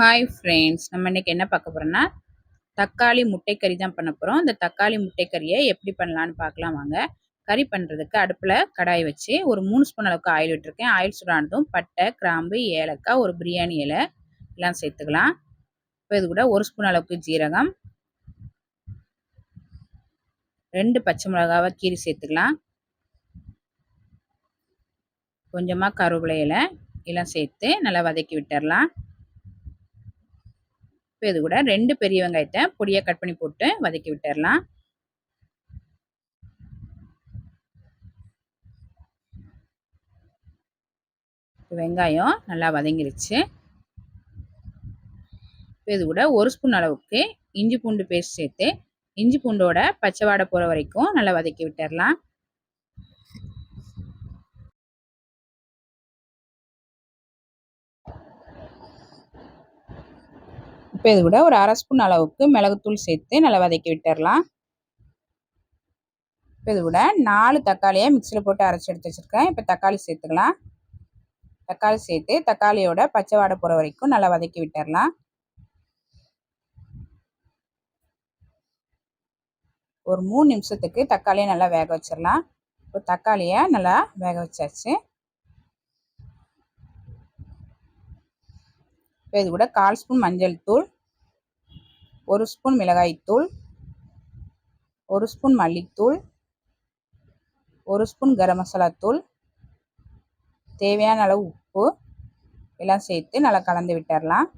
Hi friends நம்ம இன்றைக்கி என்ன பார்க்க போகிறோன்னா தக்காளி முட்டைக்கறி தான் பண்ண போகிறோம் இந்த தக்காளி முட்டைக்கறியை எப்படி பண்ணலான்னு பார்க்கலாம் வாங்க. கறி பண்ணுறதுக்கு அடுப்பில் கடாய் வச்சு ஒரு மூணு ஸ்பூன் அளவுக்கு ஆயில் விட்டுருக்கேன். ஆயில் சுடானதும் பட்டை கிராம்பு ஏலக்காய் ஒரு பிரியாணி இலை எல்லாம் சேர்த்துக்கலாம். இப்போ இது கூட ஒரு ஸ்பூன் அளவுக்கு ஜீரகம் ரெண்டு பச்சை மிளகாவை கீரி சேர்த்துக்கலாம். கொஞ்சமாக கருவேப்பிலை இலை எல்லாம் சேர்த்து நல்லா வதக்கி விட்டுடலாம் இப்போ இது கூட ரெண்டு பெரிய வெங்காயத்தை பொடியாக கட் பண்ணி போட்டு வதக்கி விட்டுடலாம் வெங்காயம் நல்லா வதங்கிருச்சு. இப்போ இது கூட ஒரு ஸ்பூன் அளவுக்கு இஞ்சி பூண்டு பேஸ்ட் சேர்த்து இஞ்சி பூண்டோட பச்சை வாடை போகிற வரைக்கும் நல்லா வதக்கி விட்டுடலாம் இப்போ இது கூட ஒரு அரை ஸ்பூன் அளவுக்கு மிளகுத்தூள் சேர்த்து நல்லா வதக்கி விட்டுடலாம். இப்போ இது கூட நாலு தக்காளியை மிக்சியில் போட்டு அரைச்சி எடுத்து வச்சுருக்கேன். இப்போ தக்காளி சேர்த்துக்கலாம். தக்காளி சேர்த்து தக்காளியோட பச்சை வாடை போகிற வரைக்கும் நல்லா வதக்கி விட்டுடலாம். ஒரு மூணு நிமிஷத்துக்கு தக்காளியை நல்லா வேக வச்சிடலாம். இப்போ தக்காளியை நல்லா வேக வச்சாச்சு. இப்போ இது கூட கால் ஸ்பூன் மஞ்சள் தூள் ஒரு ஸ்பூன் மிளகாய்த்தூள் ஒரு ஸ்பூன் மல்லித்தூள் ஒரு ஸ்பூன் கரம் மசாலா தூள் தேவையான அளவு உப்பு எல்லாம் சேர்த்து நல்லா கலந்து விட்டுடலாம்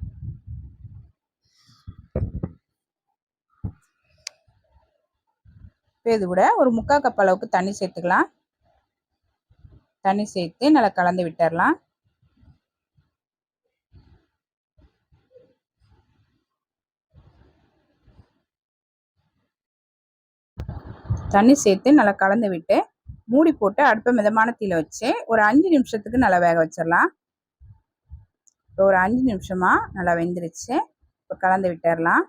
இப்போ இது கூட ஒரு முக்கால் கப் அளவுக்கு தண்ணி சேர்த்துக்கலாம். தண்ணி சேர்த்து நல்லா கலந்து விட்டுடலாம் தண்ணி சேர்த்து நல்லா கலந்து விட்டு மூடி போட்டு அடுப்பை மிதமான தீயில் வச்சு ஒரு அஞ்சு நிமிஷத்துக்கு நல்லா வேக வச்சிடலாம். இப்போ ஒரு அஞ்சு நிமிஷமாக நல்லா வெந்துருச்சு. இப்போ கலந்து விட்டுடலாம்.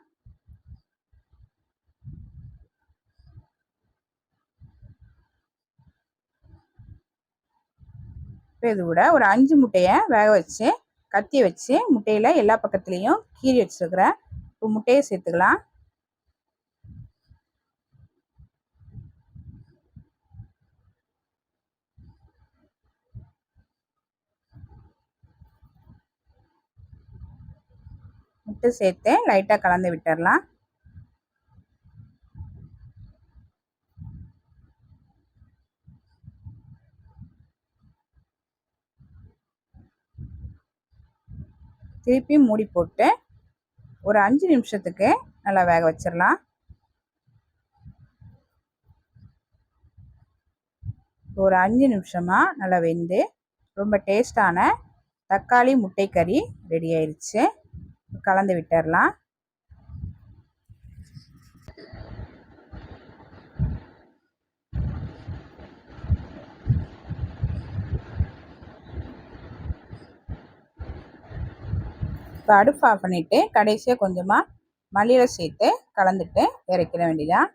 இப்போ இது கூட ஒரு அஞ்சு முட்டையை வேக வச்சு கத்தி வச்சு முட்டையில் எல்லா பக்கத்துலேயும் கீறி வச்சுருக்கிறேன். இப்போ முட்டையை சேர்த்துக்கலாம். உப்பு சேர்த்து லைட்டாக கலந்து விட்டுடலாம் திருப்பி மூடி போட்டு ஒரு அஞ்சு நிமிஷத்துக்கு நல்லா வேக வச்சிடலாம் ஒரு அஞ்சு நிமிஷமாக நல்லா வெந்து ரொம்ப டேஸ்டான தக்காளி முட்டை கறி ரெடி ஆயிடுச்சு கலந்து விட்டுடலாம் இப்போ அடுப்பு ஆஃப் பண்ணிவிட்டு கடைசியாக கொஞ்சமாக மல்லியில் சேர்த்து கலந்துட்டு இறக்கிட வேண்டியதான்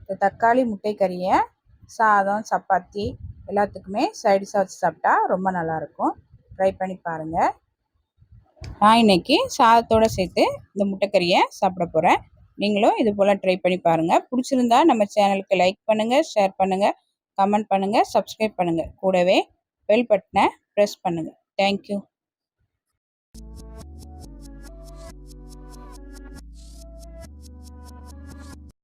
இந்த தக்காளி முட்டை கறியை சாதம் சப்பாத்தி எல்லாத்துக்குமே சைடிஷாக வச்சு சாப்பிட்டா ரொம்ப நல்லாயிருக்கும். ட்ரை பண்ணி பாருங்கள் நான் இன்றைக்கி சாதத்தோடு சேர்த்து இந்த முட்டைக்கறியை சாப்பிட போகிறேன் நீங்களும் இது போல் ட்ரை பண்ணி பாருங்கள் பிடிச்சிருந்தா நம்ம சேனலுக்கு லைக் பண்ணுங்கள் ஷேர் பண்ணுங்கள் கமெண்ட் பண்ணுங்கள் சப்ஸ்கிரைப் பண்ணுங்கள் கூடவே பெல் பட்டனை ப்ரெஸ் பண்ணுங்கள் தேங்க்யூ